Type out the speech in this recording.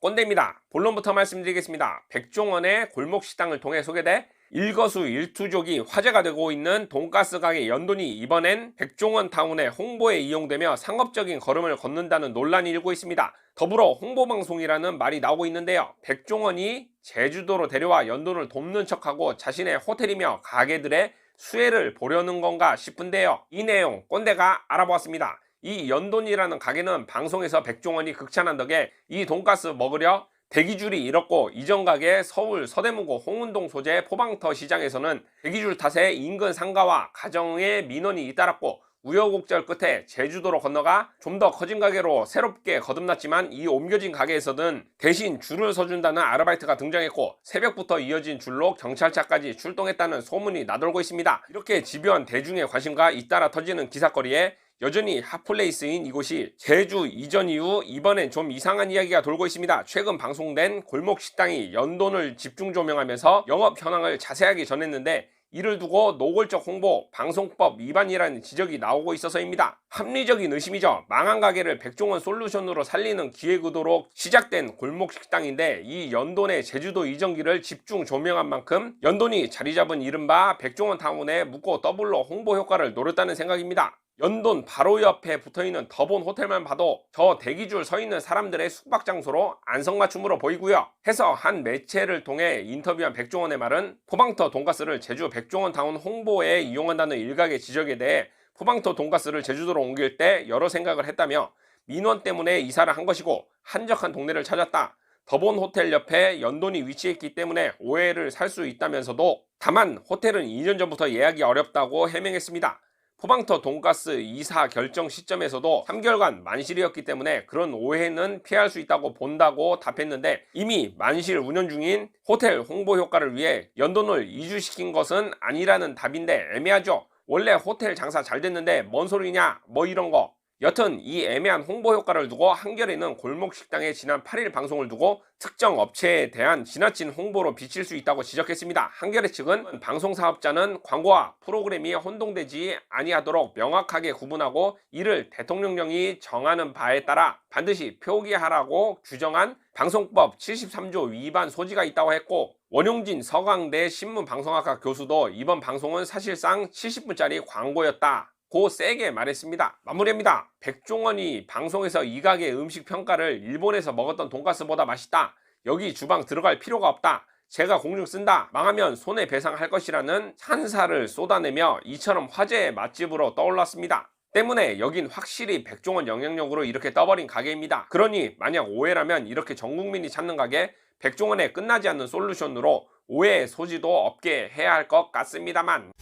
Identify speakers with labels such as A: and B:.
A: 꼰대입니다. 본론부터 말씀드리겠습니다. 백종원의 골목식당을 통해 소개돼 일거수 일투족이 화제가 되고 있는 돈가스 가게 연돈이 이번엔 백종원 타운의 홍보에 이용되며 상업적인 걸음을 걷는다는 논란이 일고 있습니다. 더불어 홍보방송이라는 말이 나오고 있는데요. 백종원이 제주도로 데려와 연돈을 돕는 척하고 자신의 호텔이며 가게들의 수혜를 보려는 건가 싶은데요. 이 내용 꼰대가 알아보았습니다. 이 연돈이라는 가게는 방송에서 백종원이 극찬한 덕에 이 돈가스 먹으려 대기줄이 일었고 이전 가게 서울 서대문구 홍은동 소재 포방터 시장에서는 대기줄 탓에 인근 상가와 가정의 민원이 잇따랐고 우여곡절 끝에 제주도로 건너가 좀 더 커진 가게로 새롭게 거듭났지만 이 옮겨진 가게에서는 대신 줄을 서준다는 아르바이트가 등장했고 새벽부터 이어진 줄로 경찰차까지 출동했다는 소문이 나돌고 있습니다. 이렇게 집요한 대중의 관심과 잇따라 터지는 기사거리에 여전히 핫플레이스인 이곳이 제주 이전 이후 이번엔 좀 이상한 이야기가 돌고 있습니다. 최근 방송된 골목 식당이 연돈을 집중 조명하면서 영업 현황을 자세하게 전했는데 이를 두고 노골적 홍보, 방송법 위반이라는 지적이 나오고 있어서입니다. 합리적인 의심이죠. 망한 가게를 백종원 솔루션으로 살리는 기획 의도로 시작된 골목 식당인데 이 연돈의 제주도 이전기를 집중 조명한 만큼 연돈이 자리 잡은 이른바 백종원 타운에 묻고 더블로 홍보 효과를 노렸다는 생각입니다. 연돈 바로 옆에 붙어있는 더본 호텔만 봐도 저 대기줄 서 있는 사람들의 숙박 장소로 안성맞춤으로 보이고요. 해서 한 매체를 통해 인터뷰한 백종원의 말은 포방터 돈가스를 제주 백종원 타운 홍보에 이용한다는 일각의 지적에 대해 포방터 돈가스를 제주도로 옮길 때 여러 생각을 했다며 민원 때문에 이사를 한 것이고 한적한 동네를 찾았다. 더본 호텔 옆에 연돈이 위치했기 때문에 오해를 살 수 있다면서도 다만 호텔은 2년 전부터 예약이 어렵다고 해명했습니다. 포방터 돈가스 이사 결정 시점에서도 3개월간 만실이었기 때문에 그런 오해는 피할 수 있다고 본다고 답했는데 이미 만실 운영 중인 호텔 홍보 효과를 위해 연돈을 이주시킨 것은 아니라는 답인데 애매하죠. 원래 호텔 장사 잘 됐는데 뭔 소리냐 뭐 이런 거 여튼 이 애매한 홍보 효과를 두고 한겨레는 골목 식당의 지난 8일 방송을 두고 특정 업체에 대한 지나친 홍보로 비칠 수 있다고 지적했습니다. 한겨레 측은 방송 사업자는 광고와 프로그램이 혼동되지 아니하도록 명확하게 구분하고 이를 대통령령이 정하는 바에 따라 반드시 표기하라고 규정한 방송법 73조 위반 소지가 있다고 했고 원용진 서강대 신문방송학과 교수도 이번 방송은 사실상 70분짜리 광고였다. 고 세게 말했습니다. 마무리합니다. 백종원이 방송에서 이 가게 음식 평가를 일본에서 먹었던 돈가스보다 맛있다. 여기 주방 들어갈 필요가 없다. 제가 공중 쓴다. 망하면 손해배상할 것이라는 찬사를 쏟아내며 이처럼 화제의 맛집으로 떠올랐습니다. 때문에 여긴 확실히 백종원 영향력으로 이렇게 떠버린 가게입니다. 그러니 만약 오해라면 이렇게 전 국민이 찾는 가게 백종원의 끝나지 않는 솔루션으로 오해의 소지도 없게 해야 할 것 같습니다만.